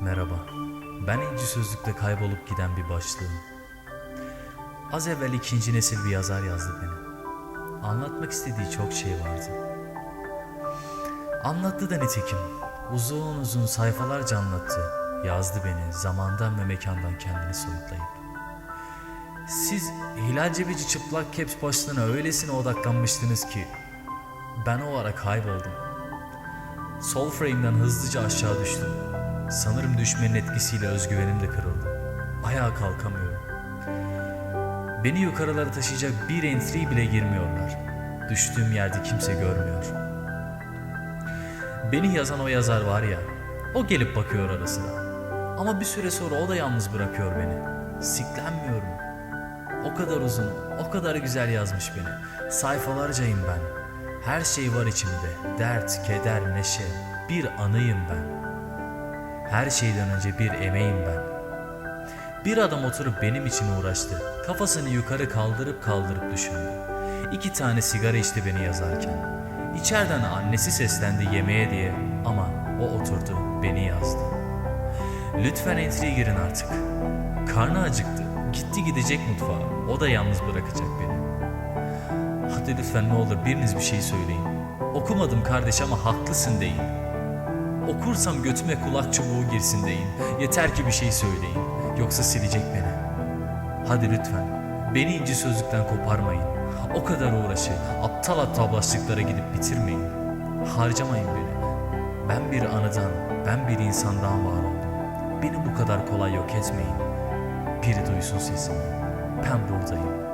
Merhaba, ben İnci Sözlük'te kaybolup giden bir başlığım. Az evvel ikinci nesil bir yazar yazdı beni. Anlatmak istediği çok şey vardı. Anlattı da nitekim. Uzun uzun sayfalarca anlattı. Yazdı beni zamandan ve mekandan kendini soyutlayıp. Siz Hilal Cebeci çıplak caps başlığına öylesine odaklanmıştınız ki ben o ara kayboldum. Sol frame'den hızlıca aşağı düştüm. Sanırım düşmenin etkisiyle özgüvenim de kırıldı. Ayağa kalkamıyorum. Beni yukarılara taşıyacak bir entry bile girmiyorlar. Düştüğüm yerde kimse görmüyor. Beni yazan o yazar var ya, o gelip bakıyor ara sıra. Ama bir süre sonra o da yalnız bırakıyor beni. Siklenmiyorum. O kadar uzun, o kadar güzel yazmış beni. Sayfalarcayım ben. Her şey var içimde. Dert, keder, neşe. Bir anıyım ben. Her şeyden önce bir emeğim ben. Bir adam oturup benim için uğraştı. Kafasını yukarı kaldırıp kaldırıp düşündü. İki tane sigara içti beni yazarken. İçeriden annesi seslendi yemeğe diye ama o oturdu beni yazdı. Lütfen entry'e girin artık. Karnı acıktı. Gitti gidecek mutfağa. O da yalnız bırakacak beni. Hadi lütfen ne olur biriniz bir şey söyleyin. Okumadım kardeş ama haklısın deyin. Okursam götüme kulak çubuğu girsin deyin. Yeter ki bir şey söyleyin. Yoksa silecek beni. Hadi lütfen. Beni inci sözlükten koparmayın. O kadar uğraşı aptal aptal başlıklara gidip bitirmeyin. Harcamayın beni. Ben bir anıdan, ben bir insandan var oldum. Beni bu kadar kolay yok etmeyin. Biri duysun sesimi. Ben buradayım.